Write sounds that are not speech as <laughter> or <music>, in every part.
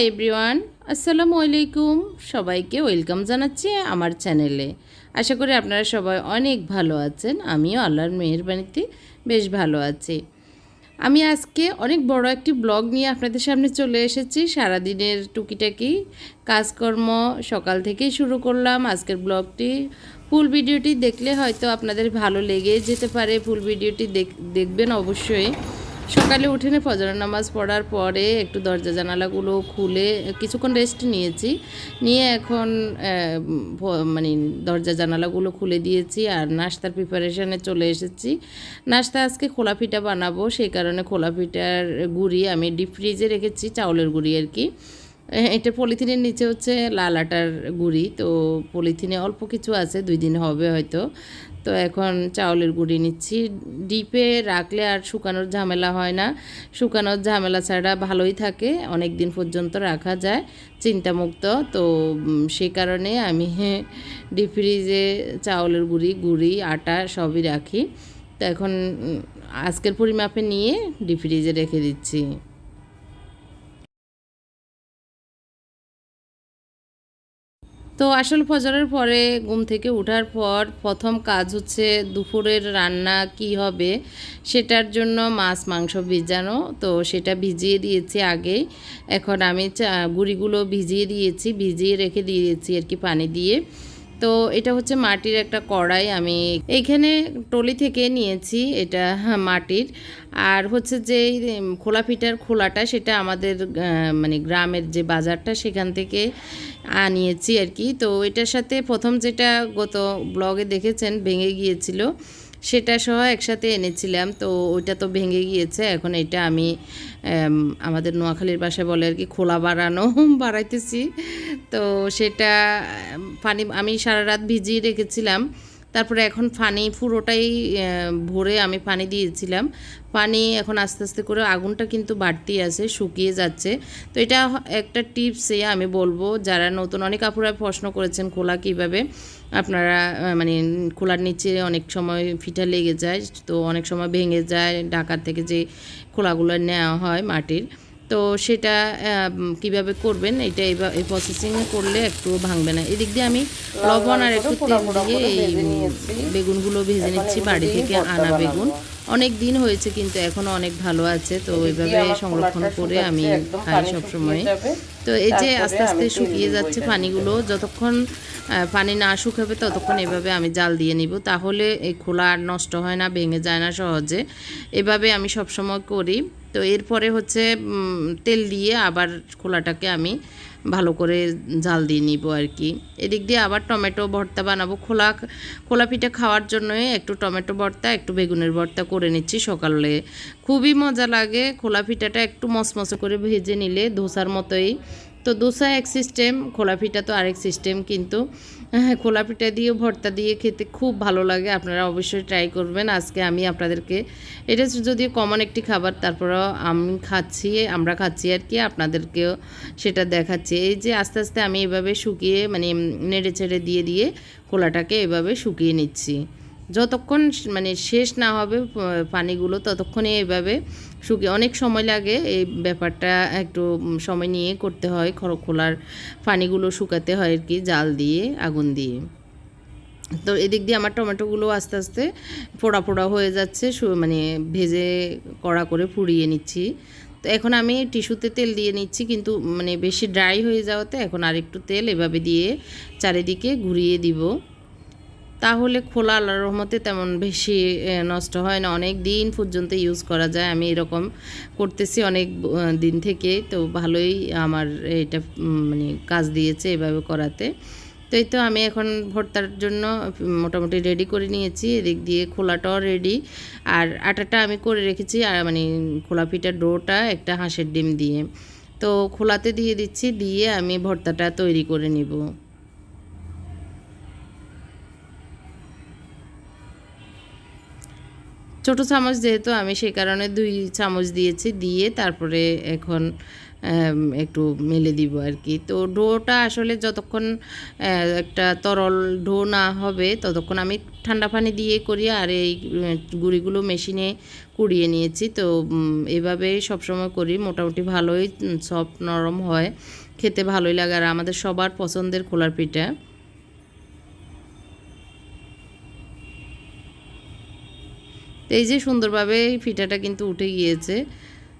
Hi everyone আসসালামু আলাইকুম সবাইকে ওয়েলকাম জানাচ্ছি আমার চ্যানেলে আশা করি আপনারা সবাই অনেক ভালো আছেন, আমিও আল্লাহর মেহরবানিতে বেশ ভালো আছি। আমি আজকে অনেক বড় একটি ব্লগ নিয়ে আপনাদের সামনে চলে এসেছি। সারাদিনের টুকিটাকি কাজকর্ম সকাল থেকেই শুরু করলাম। আজকের ব্লগটি ফুল ভিডিওটি দেখলে হয়তো আপনাদের ভালো লেগে যেতে পারে। ফুল ভিডিওটি দেখ- দেখবেন অবশ্যই। সকালে উঠে নে ফজর নামাজ পড়ার পরে একটু দরজা জানালাগুলো খুলে কিছুক্ষণ রেস্ট নিয়েছি। নিয়ে এখন মানে দরজা জানালাগুলো খুলে দিয়েছি আর নাস্তার প্রিপারেশনে চলে এসেছি। নাস্তা আজকে খোলা পিঠা বানাবো, সেই কারণে খোলা পিঠার গুড়ি আমি ডিপ ফ্রিজে রেখেছি, চাউলের গুঁড়ি আর কি। এটা পলিথিনের নিচে হচ্ছে লাল আটার গুঁড়ি, তো পলিথিনে অল্প কিছু আছে, দুই দিন হবে হয়তো। তো এখন চাউলের গুঁড়ি নিচ্ছি। ডিপে রাখলে আর শুকানোর ঝামেলা হয় না। শুকানোর ঝামেলা ছাড়া ভালোই থাকে অনেক দিন পর্যন্ত রাখা যায়, চিন্তামুক্ত। তো সে কারণে আমি <laughs> ডিপ ফ্রিজে চাউলের গুঁড়ি গুঁড়ি, আটা সবই রাখি। তো এখন আজকের পরিমাপে নিয়ে ডিপ ফ্রিজে রেখে দিচ্ছি। তো আসল ফজরের পরে ঘুম থেকে ওঠার পর প্রথম কাজ হচ্ছে দুপুরের রান্না কি হবে সেটার জন্য মাছ, মাংস ভিজানো। তো সেটা ভিজিয়ে দিয়েছি আগেই এখন আমি গুড়িগুলো গুঁড়িগুলো ভিজিয়ে দিয়েছি, ভিজিয়ে রেখে দিয়েছি আর কি পানি দিয়ে। তো এটা হচ্ছে মাটির একটা কড়াই আমি এখানে টলি থেকে নিয়েছি এটা হ্যাঁ, মাটির। আর হচ্ছে যে খোলা ফিটার খোলাটা সেটা আমাদের মানে গ্রামের যে বাজারটা সেখান থেকে আনিয়েছি আর কি। তো এটার সাথে প্রথম যেটা গত ব্লগে দেখেছেন ভেঙে গিয়েছিল। সেটা সহ একসাথে এনেছিলাম। তো ওইটা তো ভেঙে গিয়েছে। এখন এটা আমি আমাদের নোয়াখালীর ভাষায় বলে আর কি খোলা বাড়ানো, <laughs> বাড়াইতেছি। তো সেটা পানি আমি সারা রাত ভিজিয়ে রেখেছিলাম। তারপরে এখন পানি পুরোটাই ভরে আমি পানি দিয়েছিলাম। পানি এখন আস্তে আস্তে করে আগুনটা কিন্তু বাড়তি আছে, শুকিয়ে যাচ্ছে। তো এটা একটা টিপসে আমি বলব, যারা নতুন অনেক আপুরা প্রশ্ন করেছেন খোলা কীভাবে। আপনারা মানে খোলার নিচে অনেক সময় ফিটা লেগে যায় তো অনেক সময় ভেঙে যায় ঢাকার থেকে যে খোলাগুলো নেওয়া হয় মাটির। তো সেটা কীভাবে করবেন? এটা এই প্রসেসিং করলে একটু ভাঙবে না। এদিক দিয়ে আমি লবণ আর একটু তেল দিয়ে এই বেগুনগুলো ভেজে নিচ্ছি বাড়ি থেকে আনা বেগুন। অনেক দিন হয়েছে কিন্তু এখনও অনেক ভালো আছে তো এইভাবে সংরক্ষণ করে আমি খাই সবসময়। তো এই যে আস্তে আস্তে শুকিয়ে যাচ্ছে পানিগুলো যতক্ষণ পানি না শুকাবে ততক্ষণ এভাবে আমি জাল দিয়ে নিব। তাহলে এই খোলা আর নষ্ট হয় না ভেঙে যায় না সহজে। এভাবে আমি সবসময় করি। তো এরপরে হচ্ছে তেল দিয়ে আবার খোলাটাকে আমি ভালো করে জাল দিয়ে নিব আর কি। এদিক দিয়ে আবার টমেটো ভর্তা বানাবো। খোলা খোলা পিঠা খাওয়ার জন্যই একটু টমেটো ভর্তা, একটু বেগুনের ভর্তা করে নিচ্ছি সকালে। খুবই মজা লাগে। খোলা পিঠাটা একটু মসমসে করে ভেজে নিলে ধোসার মতোই। তো দোসা এক সিস্টেম খোলা পিঠা তো আরেক সিস্টেম কিন্তু হ্যাঁ খোলা পিঠা দিয়ে, ভর্তা দিয়ে খেতে খুব ভালো লাগে। আপনারা অবশ্যই ট্রাই করবেন। আজকে আমি আপনাদেরকে, এটা যদিও কমন একটি খাবার, তারপরেও আমি খাচ্ছি, আমরা খাচ্ছি আর কি, আপনাদেরকেও সেটা দেখাচ্ছি। এই যে আস্তে আস্তে আমি এভাবে শুকিয়ে মানে নেড়ে ছেড়ে দিয়ে দিয়ে খোলাটাকে এভাবে শুকিয়ে নিচ্ছি। যতক্ষণ মানে শেষ না হবে পানিগুলো, ততক্ষণে এভাবে শুকিয়ে অনেক সময় লাগে এই ব্যাপারটা একটু সময় নিয়ে করতে হয় খোলার পানিগুলো শুকাতে হয় আর কি, জাল দিয়ে, আগুন দিয়ে। তো এদিক দিয়ে আমার টমেটোগুলো আস্তে আস্তে পোড়া পোড়া হয়ে যাচ্ছে মানে ভেজে কড়া করে পুড়িয়ে নিচ্ছি। তো এখন আমি টিস্যুতে তেল দিয়ে নিচ্ছি, কিন্তু মানে বেশি ড্রাই হয়ে যাওয়াতে এখন আর একটু তেল এভাবে দিয়ে চারিদিকে ঘুরিয়ে দিব। তাহলে খোলা আল্লাহর রহমতে তেমন বেশি নষ্ট হয় না। অনেক দিন পর্যন্ত ইউজ করা যায়। আমি এরকম করতেছি অনেক দিন থেকে তো ভালোই আমার এটা মানে কাজ দিয়েছে এভাবে করাতে। তো এই তো আমি এখন ভর্তার জন্য মোটামুটি রেডি করে নিয়েছি। এদিক দিয়ে খোলাটাও রেডি আর আটাটা আমি করে রেখেছি আর মানে খোলা পিঠার ডোটা, একটা হাঁসের ডিম দিয়ে। তো খোলাতে দিয়ে দিচ্ছি, দিয়ে আমি ভর্তাটা তৈরি করে নিব। ছোটো চামচ যেহেতু আমি সেই কারণে দুই চামচ দিয়েছি, দিয়ে তারপরে এখন একটু মেলে দিব আর কি। তো ডোটা আসলে যতক্ষণ একটা তরল ডো না হবে, ততক্ষণ আমি ঠান্ডা পানি দিয়ে করি আর এই গুঁড়িগুলো মেশিনে কুড়িয়ে নিয়েছি। তো এভাবে সবসময় করি, মোটামুটি ভালোই সফট নরম হয়, খেতে ভালোই লাগে। আর আমাদের সবার পছন্দের খোলার পিঠা। তো এই যে সুন্দরভাবে ফিটাটা কিন্তু উঠে গিয়েছে।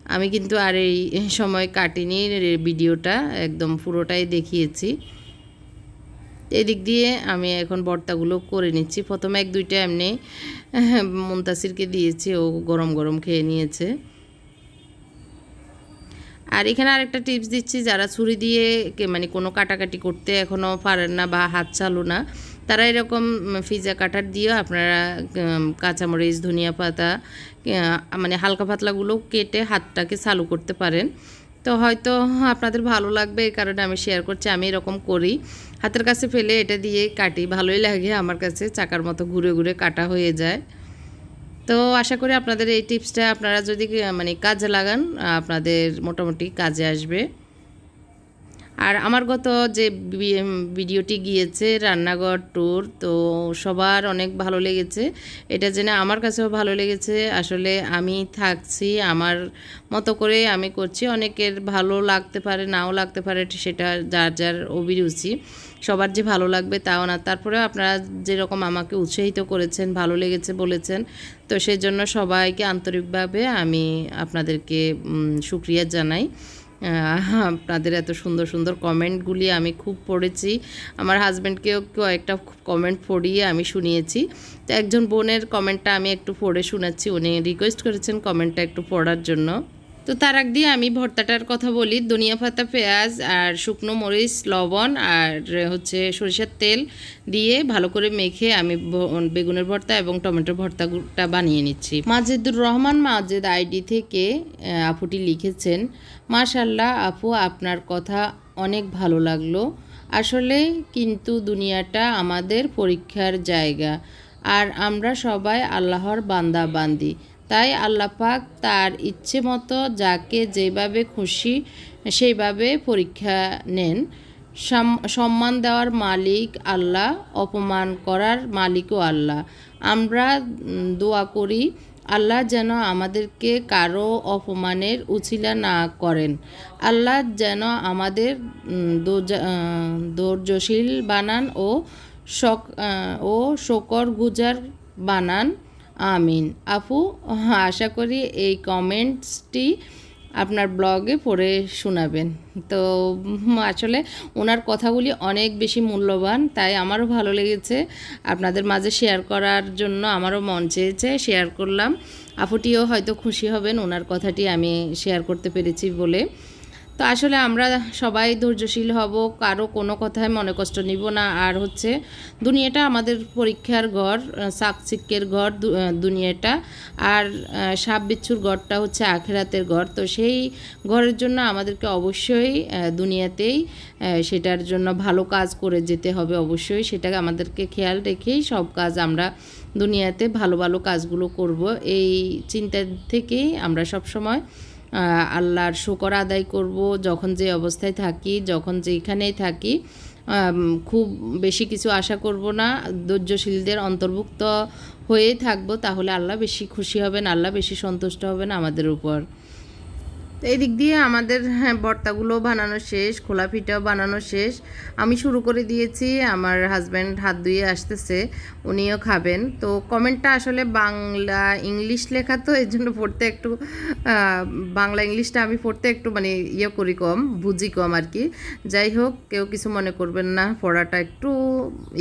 আমি কিন্তু আর এই সময় কাটিনি ভিডিওটা, একদম পুরোটাই দেখিয়েছি। এদিক দিয়ে আমি এখন ভর্তাগুলো করে নিচ্ছি। প্রথমে এক, দুইটা এমনি, <laughs> মুন্তাসিরকে দিয়েছি, ও গরম গরম খেয়ে নিয়েছে। আর এখানে আরেকটা টিপস দিচ্ছি, যারা ছুরি দিয়ে মানে কোনো কাটাকাটি করতে এখনও পারেন না বা হাত চালু না তারা এরকম ফিজা কাটার দিয়েও আপনারা কাঁচামরিচ, ধনিয়া পাতা মানে হালকা পাতলাগুলো কেটে হাতটাকে চালু করতে পারেন। তো হয়তো আপনাদের ভালো লাগবে, এই কারণে আমি শেয়ার করছি, আমি এরকম করি। হাতের কাছে ফেলে এটা দিয়ে কাটি, ভালোই লাগে আমার কাছে, চাকার মতো ঘুরে ঘুরে কাটা হয়ে যায়। তো আশা করি আপনাদের এই টিপসটা আপনারা যদি মানে কাজে লাগান, আপনাদের মোটামুটি কাজে আসবে। আর আমার গত যে ভিডিওটি গিয়েছে রান্নাঘর ট্যুর তো সবার অনেক ভালো লেগেছে। এটা জেনে আমার কাছেও ভালো লেগেছে। আসলে আমি থাকছি আমার মতো করে আমি করছি। অনেকের ভালো লাগতে পারে নাও লাগতে পারে সেটা যার যার অভিরুচি। সবার যে ভালো লাগবে তাও না। তারপরেও আপনারা যেরকম আমাকে উৎসাহিত করেছেন ভালো লেগেছে বলেছেন তো সেই জন্য সবাইকে আন্তরিকভাবে আমি আপনাদেরকে উম, শুক্রিয়া জানাই। আপনাদের এত সুন্দর সুন্দর কমেন্টগুলি আমি খুব পড়েছি। আমার হাজব্যান্ডকেও কয়েকটা কমেন্ট পড়িয়ে আমি শুনিয়েছি। তো একজন বোনের কমেন্টটা আমি একটু পড়ে শোনাচ্ছি উনি রিকোয়েস্ট করেছেন কমেন্টটা একটু পড়ার জন্য। তো তার আগ দিয়ে আমি ভর্তাটার কথা বলি, ধনিয়া পাতা, পেঁয়াজ আর শুকনো মরিচ, লবণ আর হচ্ছে সরিষার তেল দিয়ে ভালো করে মেখে আমি বেগুনের ভর্তা এবং টমেটোর ভর্তাটা বানিয়ে নিচ্ছি। মাজেদুর রহমান মাজেদ আইডি থেকে আপুটি লিখেছেন, মাশাল্লাহ আপু, আপনার কথা অনেক ভালো লাগল। আসলে কিন্তু দুনিয়াটা আমাদের পরীক্ষার জায়গা। আর আমরা সবাই আল্লাহর বান্দা বান্দি। তাই আল্লাহ পাক তার ইচ্ছে মতো যাকে যেভাবে খুশি সেইভাবে পরীক্ষা নেন। সম্মান দেওয়ার মালিক আল্লাহ, অপমান করার মালিকও আল্লাহ। আমরা দোয়া করি, আল্লাহ যেন আমাদেরকে কারও অপমানের উছিলা না করেন। আল্লাহ যেন আমাদের ধৈর্যশীল বানান ও শক, ও শকর গুজার বানান। আমিন। আপু, আশা করি এই কমেন্টসটি আপনার ব্লগে পড়ে শোনাবেন। তো আসলে ওনার কথাগুলি অনেক বেশি মূল্যবান, তাই আমারও ভালো লেগেছে। আপনাদের মাঝে শেয়ার করার জন্য আমারও মন চেয়েছে শেয়ার করলাম। আপুটিও হয়তো খুশি হবেন, ওনার কথাটি আমি শেয়ার করতে পেরেছি বলে। তো আসলে আমরা সবাই ধৈর্যশীল হব, কারও কোনো কথায় মনে কষ্ট নিব না। আর হচ্ছে দুনিয়াটা আমাদের পরীক্ষার ঘর সাকসিক্যের ঘর দুনিয়াটা। আর সাপ বিচ্ছুর ঘরটা হচ্ছে আখেরাতের ঘর। তো সেই ঘরের জন্য আমাদেরকে অবশ্যই দুনিয়াতেই সেটার জন্য ভালো কাজ করে যেতে হবে অবশ্যই। সেটাকে আমাদেরকে খেয়াল রেখেই সব কাজ আমরা দুনিয়াতে ভালো ভালো কাজগুলো করব। এই চিন্তা থেকেই আমরা সব সময় আল্লাহর শুকর আদায় করব, যখন যে অবস্থায় থাকি, যখন যেখানেই থাকি খুব বেশি কিছু আশা করব না, ধৈর্যশীলদের অন্তর্ভুক্ত হয়েই থাকব, তাহলে আল্লাহ বেশি খুশি হবেন, আল্লাহ বেশি সন্তুষ্ট হবেন আমাদের উপর। তো এই দিক দিয়ে আমাদের হ্যাঁ ভর্তাগুলো বানানো শেষ খোলা পিঠাও বানানো শেষ। আমি শুরু করে দিয়েছি, আমার হাজব্যান্ড হাত ধুয়ে আসতেছে, উনিও খাবেন। তো কমেন্টটা আসলে বাংলা ইংলিশ লেখা তো এর জন্য পড়তে একটু বাংলা ইংলিশটা আমি পড়তে একটু মানে ইয়ে করি কম, বুঝি কম আর কি। যাই হোক, কেউ কিছু মনে করবেন না, পড়াটা একটু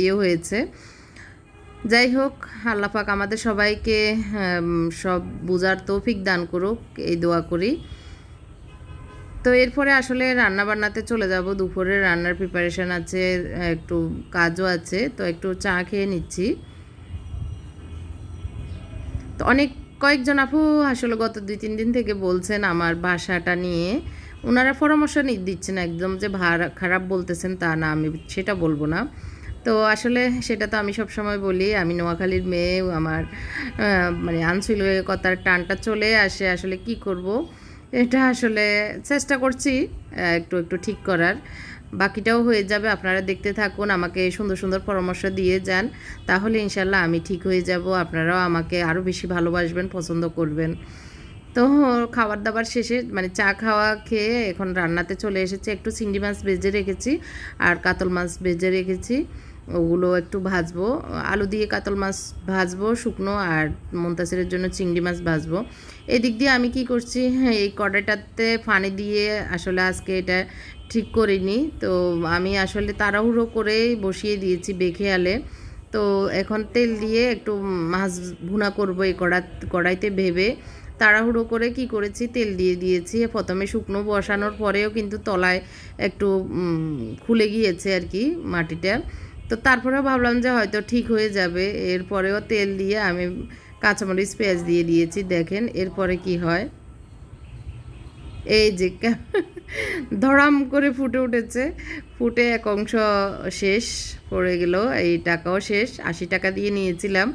ইয়ে হয়েছে। যাই হোক, আল্লাহ পাক আমাদের সবাইকে সব বোঝার তৌফিক দান করুক, এই দোয়া করি। তো এরপরে আসলে রান্না বান্নাতে চলে যাব। দুপুরে রান্নার প্রিপারেশন আছে, একটু কাজও আছে, তো একটু চা খেয়ে নিচ্ছি। তো অনেক কয়েকজন আপু আসলে গত দুই, তিন দিন থেকে বলছেন আমার বাসাটা নিয়ে। ওনারা পরামর্শ দিচ্ছেন একদম যে ভাড়া খারাপ বলতেছেন তা না, আমি সেটা বলব না। তো আসলে সেটা তো আমি সব সময় বলি, আমি নোয়াখালীর মেয়ে, আমার মানে আঞ্চলিকতার টানটা চলে আসে, আসলে কি করব? এটা আসলে চেষ্টা করছি একটু একটু ঠিক করার। বাকিটাও হয়ে যাবে, আপনারা দেখতে থাকুন, আমাকে সুন্দর সুন্দর পরামর্শ দিয়ে যান। তাহলে ইনশাল্লাহ আমি ঠিক হয়ে যাব, আপনারাও আমাকে আরও বেশি ভালোবাসবেন, পছন্দ করবেন। তো খাবার দাবার শেষে মানে চা খাওয়া খেয়ে এখন রান্নাতে চলে এসেছে, একটু চিংড়ি মাছ ভেজে রেখেছি আর কাতল মাছ ভেজে রেখেছি। ওগুলো একটু ভাজবো। আলু দিয়ে কাতল মাছ ভাজবো শুকনো আর মন্তাসিরের জন্য চিংড়ি মাছ ভাজবো। এদিক দিয়ে আমি কি করছি হ্যাঁ, এই কড়াইটাতে ফানি দিয়ে আসলে আজকে এটা ঠিক করিনি। তো আমি আসলে তাড়াহুড়ো করে বসিয়ে দিয়েছি বেখেয়ালে। তো এখন তেল দিয়ে একটু মাছ ভুনা করব এই কড়া কড়াইতে ভেবে। তাড়াহুড়ো করে কি করেছি তেল দিয়ে দিয়েছি। প্রথমে শুকনো বসানোর পরেও কিন্তু তলায় একটু খুলে গিয়েছে আর কি মাটিটা। তো তারপরে ভাবলাম যে হয়তো ঠিক হয়ে যাবে। এরপরেও তেল দিয়ে আমি কাঁচামরিচ, পেঁয়াজ দিয়ে দিয়েছি, দেখেন এরপরে কি হয়। এই যে ধরাম করে ফুটে উঠেছে। ফুটে এক অংশ শেষ পড়ে গেল, এই টাকাও শেষ, আশি টাকা দিয়ে নিয়েছিলাম।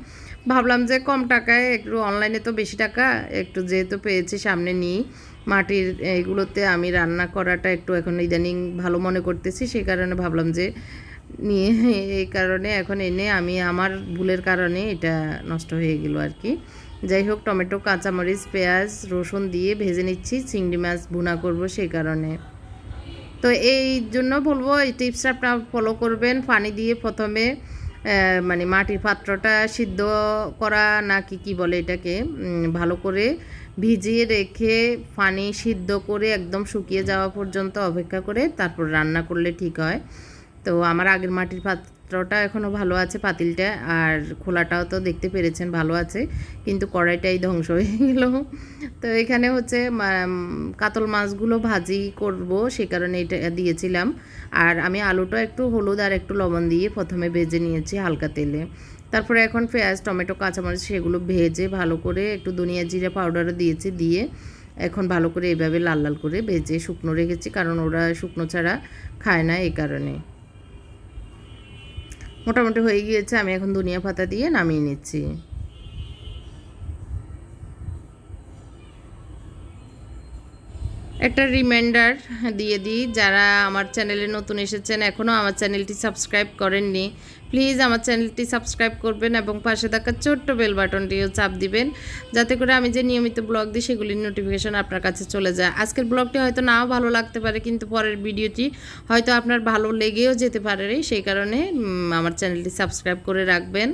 ভাবলাম যে কম টাকায় একটু অনলাইনে তো বেশি টাকা, একটু যেহেতু পেয়েছি সামনে নিই। মাটির এইগুলোতে আমি রান্না করাটা একটু এখন ইদানিং ভালো মনে করতেছি সেই কারণে ভাবলাম যে নিয়ে এই কারণে এখন এনে আমি আমার ভুলের কারণে এটা নষ্ট হয়ে গেল আর কি। যাই হোক, টমেটো, কাঁচামরিচ, পেঁয়াজ, রসুন দিয়ে ভেজে নিচ্ছি, চিংড়ি মাছ ভুনা করব সেই কারণে। তো এই জন্য বলব, এই টিপসটা আপনার ফলো করবেন। পানি দিয়ে প্রথমে মানে মাটির পাত্রটা সিদ্ধ করা নাকি কি বলে এটাকে ভালো করে ভিজিয়ে রেখে পানি সিদ্ধ করে একদম শুকিয়ে যাওয়া পর্যন্ত অপেক্ষা করে তারপর রান্না করলে ঠিক হয়। তো আমার আগের মাটির পাত্রটা এখনও ভালো আছে পাতিলটা, আর খোলাটাও তো দেখতে পেরেছেন ভালো আছে, কিন্তু কড়াইটাই ধ্বংস হয়ে গেল। তো এখানে হচ্ছে কাতল মাছগুলো ভাজি করব, সে কারণে এটা দিয়েছিলাম। আর আমি আলুটা একটু হলুদ আর একটু লবণ দিয়ে প্রথমে ভেজে নিয়েছি হালকা তেলে। তারপরে এখন পেঁয়াজ, টমেটো, কাঁচামরিচ সেগুলো ভেজে ভালো করে একটু ধনিয়া জিরা পাউডারও দিয়েছি দিয়ে এখন ভালো করে এভাবে লাল লাল করে ভেজে শুকনো রেখেছি, কারণ ওরা শুকনো ছাড়া খায় না এই কারণে। মোটামুটি হয়ে গিয়েছে, আমি এখন ধনিয়া পাতা দিয়ে নামিয়ে নিচ্ছি। একটা রিমাইন্ডার দিয়ে দিই, যারা আমার চ্যানেলে নতুন এসেছেন এখনও আমার চ্যানেলটি সাবস্ক্রাইব করেননি প্লিজ আমার চ্যানেলটি সাবস্ক্রাইব করবেন এবং পাশে থাকা ছোট্ট বেল বাটনটিও চাপ দিবেন, যাতে করে আমি যে নিয়মিত ব্লগ দিই, সেগুলির নোটিফিকেশান আপনার কাছে চলে যায়। আজকের ব্লগটি হয়তো নাও ভালো লাগতে পারে, কিন্তু পরের ভিডিওটি হয়তো আপনার ভালো লেগেও যেতে পারে, সেই কারণে আমার চ্যানেলটি সাবস্ক্রাইব করে রাখবেন।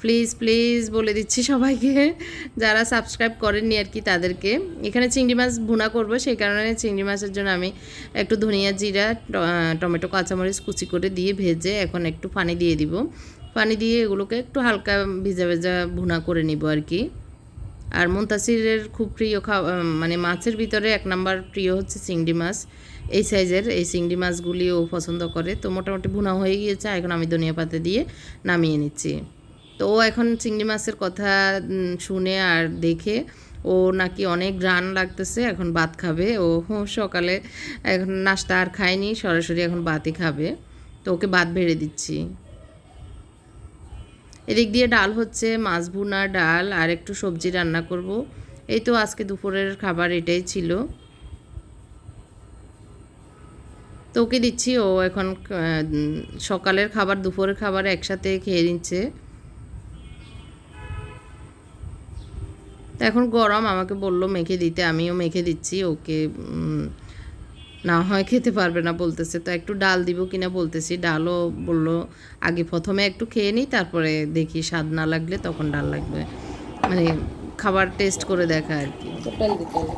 প্লিজ প্লিজ বলে দিচ্ছি সবাইকে, যারা সাবস্ক্রাইব করেননি আর কি তাদেরকে। এখানে চিংড়ি মাছ ভুনা করব, সেই কারণে চিংড়ি মাছের জন্য আমি একটু ধনিয়া জিরা টমেটো, কাঁচামরিচ কুচি করে দিয়ে ভেজে এখন একটু পানি দিয়ে দিব। পানি দিয়ে এগুলোকে একটু হালকা ভিজা ভেজা ভুনা করে নিব আর কি। আর মুন্তাসিরের খুব প্রিয় খাওয়া মানে মাছের ভিতরে এক নাম্বার প্রিয় হচ্ছে চিংড়ি মাছ। এই সাইজের এই চিংড়ি মাছগুলি ও পছন্দ করে। তো মোটামুটি ভুনা হয়ে গিয়েছে, এখন আমি ধনিয়া পাতা দিয়ে নামিয়ে নিচ্ছি। তো ও এখন চিংড়ি মাছের কথা শুনে আর দেখে ও নাকি অনেক গ্রান লাগতেছে, এখন ভাত খাবে। ও সকালে এখন নাস্তা আর খায়নি, সরাসরি এখন ভাতই খাবে। তো ওকে ভাত বেড়ে দিচ্ছি। এদিক দিয়ে ডাল হচ্ছে, মাছ ভুনা ডাল আর একটু সবজি রান্না করব। এই তো আজকে দুপুরের খাবার এটাই ছিল। তো ওকে দিচ্ছি, ও এখন সকালের খাবার, দুপুরের খাবার একসাথে খেয়ে নিচ্ছে। তো এখন গরম, আমাকে বলল মেখে দিতে, আমিও মেখে দিচ্ছি, ওকে না হয় খেতে পারবে না বলতেছে, তো একটু ডাল দিব কিনা বলতেছি, ডালও বলল, আগে প্রথমে একটু খেয়ে নিই তারপরে দেখি স্বাদ না লাগলে তখন ডাল লাগবে। মানে খাবার টেস্ট করে দেখা আর কি টোটাল দিতে হবে।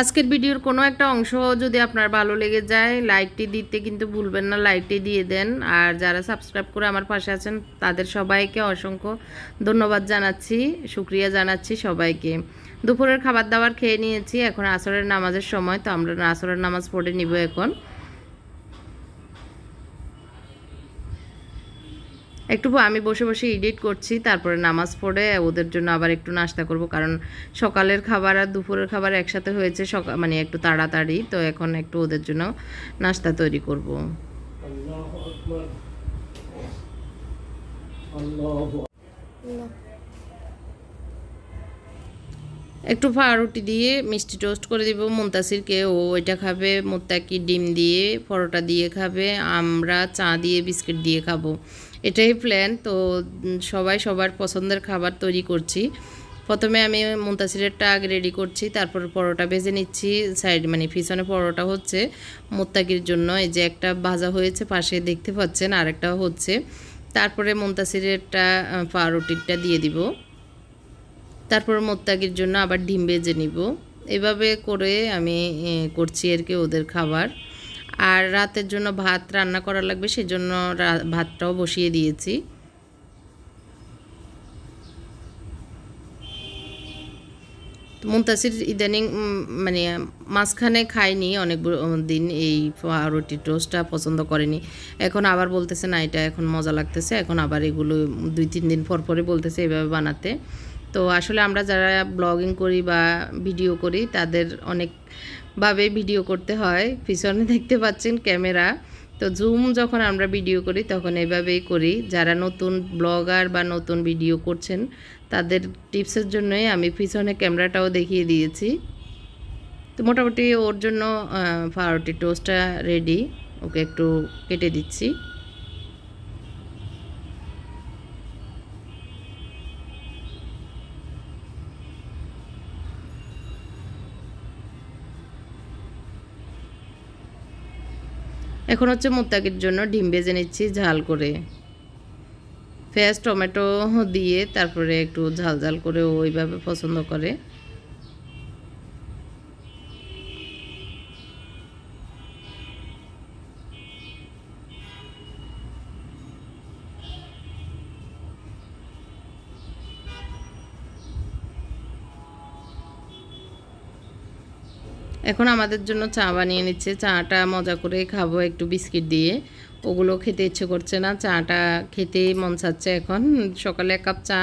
আজকের ভিডিওর কোনো একটা অংশ যদি আপনার ভালো লেগে যায় লাইকটি দিতে কিন্তু ভুলবেন না লাইকটি দিয়ে দেন। আর যারা সাবস্ক্রাইব করে আমার পাশে আছেন, তাদের সবাইকে অসংখ্য ধন্যবাদ জানাচ্ছি সুক্রিয়া জানাচ্ছি সবাইকে। দুপুরের খাবার দাবার খেয়ে নিয়েছি, এখন আসরের নামাজের সময়, তো আমরা আসরের নামাজ পড়ে নিব এখন। একটু আমি বসে বসে এডিট করছি, তারপরে নামাজ পড়ে ওদের জন্য আবার একটু নাস্তা করব, কারণ সকালের খাবার আর দুপুরের খাবার একসাথে হয়েছে সকাল মানে একটু তাড়াতাড়ি, তো এখন একটু ওদের জন্য নাস্তা তৈরি করব। একটু পাউরুটি দিয়ে মিষ্টি টোস্ট করে দিব মুন্তাসিরকে ও ওইটা খাবে, মোত্তাকি ডিম দিয়ে, পরোটা দিয়ে খাবে, আমরা চা দিয়ে বিস্কিট দিয়ে খাব। এটাই প্ল্যান তো সবাই সবার পছন্দের খাবার তৈরি করছি। প্রথমে আমি মুন্তাসিরেরটা আগে রেডি করছি, তারপর পরোটা ভেজে নিচ্ছি সাইড মানে পিছনে পরোটা হচ্ছে মোত্তাকির জন্য। এই যে একটা ভাজা হয়েছে, পাশে দেখতে পাচ্ছেন, আরেকটা হচ্ছে। তারপরে মুন্তাসিরেরটা পাউরুটিটা দিয়ে দিব। তারপর মোত্তাকির জন্য আবার ডিম ভেজে নিব। এভাবে করে আমি করছি আর কি ওদের খাবার। আর রাতের জন্য ভাত রান্না করা লাগবে, সেজন্য রা- ভাতটাও বসিয়ে দিয়েছি। মুন্তাসির ইদানিং মানে মাঝখানে খায়নি, অনেক দিন এই রুটি টোস্টটা পছন্দ করেনি। এখন আবার বলতেছে, না, এটা এখন মজা লাগতেছে। এখন আবার এগুলো দুই, তিন দিন পর পরে বলতেছে, এভাবে বানাতে। তো আসলে আমরা যারা ব্লগিং করি বা ভিডিও করি, তাদের অনেকভাবে ভিডিও করতে হয়। পিছনে দেখতে পাচ্ছেন ক্যামেরা। তো জুম যখন আমরা ভিডিও করি, তখন এভাবেই করি। যারা নতুন ব্লগার বা নতুন ভিডিও করছেন, তাদের টিপসের জন্যই আমি পিছনে ক্যামেরাটাও দেখিয়ে দিয়েছি। তো মোটামুটি ওর জন্য পাউরুটি টোস্টটা রেডি ওকে একটু কেটে দিচ্ছি। এখন হচ্ছে মোত্তাকির জন্য ডিম ভেজে নিচ্ছি ঝাল করে। পেঁয়াজ, টমেটো দিয়ে তারপরে একটু ঝাল ঝাল করে ওইভাবে পছন্দ করে। এখন আমাদের জন্য চা বানিয়ে নিচ্ছে। চাটা মজা করে খাব একটু বিস্কিট দিয়ে। ওগুলো খেতে ইচ্ছে করছে না। চাটা খেতে মন চাচ্ছে এখন। সকালে এক কাপ চা।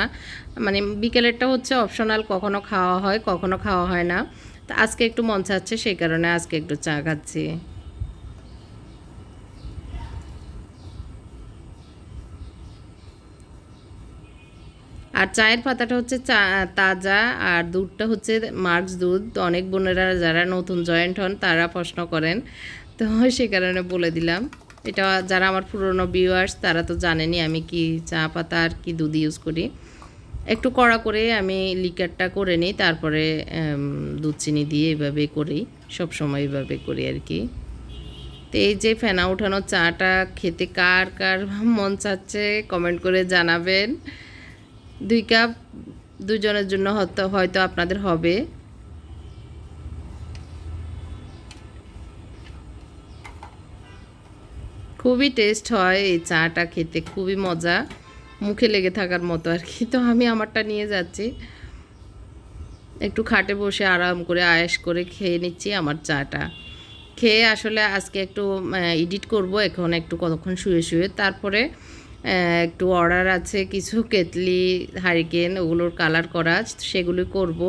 মানে বিকেলেরটা হচ্ছে অপশনাল কখনো খাওয়া হয়, কখনো খাওয়া হয় না। তা আজকে একটু মন চাচ্ছে, সেই কারণে আজকে একটু চা খাচ্ছি। আর চায়ের পাতাটা হচ্ছে চা, তাজা আর দুধটা হচ্ছে মার্কস দুধ। অনেক বোনেরা যারা নতুন জয়েন্ট হন, তারা প্রশ্ন করেন। তো সে কারণে বলে দিলাম। এটা যারা আমার পুরনো ভিউয়ার্স তারা তো জানেনি আমি কি চা পাতা আর কি দুধ ইউজ করি। একটু কড়া করে আমি লিকারটা করে নিই, তারপরে দুধ চিনি দিয়ে এভাবে করি। সব সময় এভাবে করি আর কি। তো এই যে ফেনা উঠানো চাটা, খেতে কার কার মন চাচ্ছে কমেন্ট করে জানাবেন। দুই কাপ দুজনের জন্য হয়তো হয়তো আপনাদের হবে। খুবই টেস্ট হয় এই চাটা খেতে, খুবই মজা। মুখে লেগে থাকার মতো আর কি। তো আমি আমারটা নিয়ে যাচ্ছি। একটু খাটে বসে আরাম করে আয়েস করে খেয়ে নিচ্ছি আমার চাটা। খেয়ে আসলে আজকে একটু এডিট করব, এখন একটু কতক্ষণ শুয়ে শুয়ে। তারপরে একটু অর্ডার আছে, কিছু কেতলি হারিকেন, ওগুলোর কালার করা সেগুলি করব।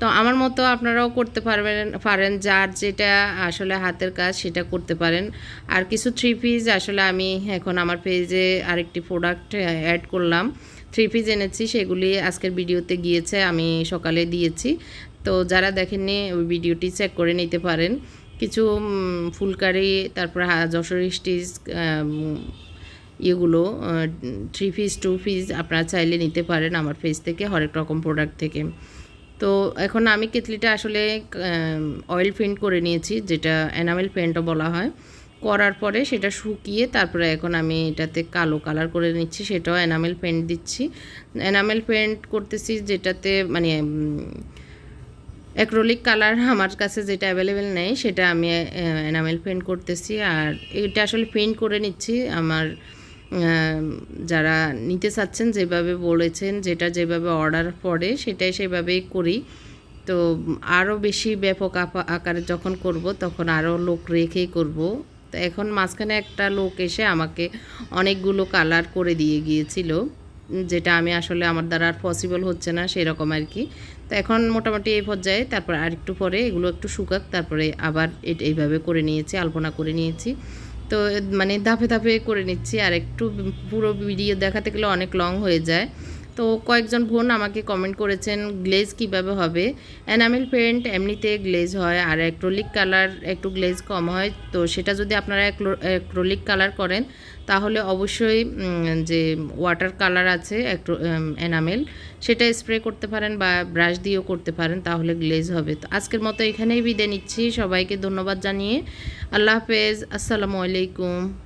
তো আমার মতো আপনারাও করতে পারবেন, পারেন, যার যেটা আসলে হাতের কাজ সেটা করতে পারেন। আর কিছু থ্রি পিস আসলে আমি এখন আমার পেজে আরেকটি প্রোডাক্ট অ্যাড করলাম। থ্রি পিস এনেছি, সেগুলি আজকের ভিডিওতে গিয়েছে, আমি সকালে দিয়েছি। তো যারা দেখেননি, ওই ভিডিওটি চেক করে নিতে পারেন। কিছু ফুলকারি, তারপর যশোর স্টিচ ইয়েগুলো থ্রি পিস টু পিস আপনারা চাইলে নিতে পারেন আমার পেজ থেকে, হরেক রকম প্রোডাক্ট থেকে। তো এখন আমি কেতলিটা আসলে অয়েল পেন্ট করে নিয়েছি, যেটা এনামেল পেন্টও বলা হয়। করার পরে সেটা শুকিয়ে তারপরে এখন আমি এটাতে কালো কালার করে নিচ্ছি, সেটাও এনামেল পেন্ট দিচ্ছি। এনামেল পেন্ট করতেছি যেটাতে মানে অ্যাক্রোলিক কালার আমার কাছে যেটা অ্যাভেলেবেল নেই, সেটা আমি এনামেল পেন্ট করতেছি। আর এটা আসলে পেন্ট করে নিচ্ছি, আমার যারা নিতে চাচ্ছেন, যেভাবে বলেছেন, যেটা যেভাবে অর্ডার পড়ে, সেটাই সেভাবেই করি। তো আরও বেশি ব্যাপক আকারে যখন করব, তখন আরও লোক রেখেই করব। তো এখন মাঝখানে একটা লোক এসে আমাকে অনেকগুলো কালার করে দিয়ে গিয়েছিল, যেটা আমি আসলে আমার দ্বারা আর পসিবল হচ্ছে না, সেরকম আর কি। তো এখন মোটামুটি এই পর্যায়ে, তারপর আর একটু পরে এগুলো একটু শুকাক, তারপরে আবার এইভাবে করে নিয়েছি, আলপনা করে নিয়েছি। তো মানে ধাপে ধাপে করে নিচ্ছি আর একটু পুরো ভিডিও দেখাতে গেলে অনেক লং হয়ে যায়। তো কয়েকজন বোন আমাকে কমেন্ট করেছেন, গ্লেজ কীভাবে হবে? অ্যানামেল পেন্ট এমনিতে গ্লেজ হয় আর অ্যাক্রোলিক কালার একটু গ্লেজ কম হয়। তো সেটা যদি আপনারা অ্যাক্রোলিক কালার করেন তাহলে অবশ্যই যে ওয়াটার কালার আছে, একটু এনামেল সেটা স্প্রে করতে পারেন বা ব্রাশ দিয়েও করতে পারেন, তাহলে গ্লেজ হবে। তো আজকের মতো এখানেই বিদায় নিচ্ছি। সবাইকে ধন্যবাদ জানিয়ে। আল্লাহ হাফেজ। আসসালামু আলাইকুম।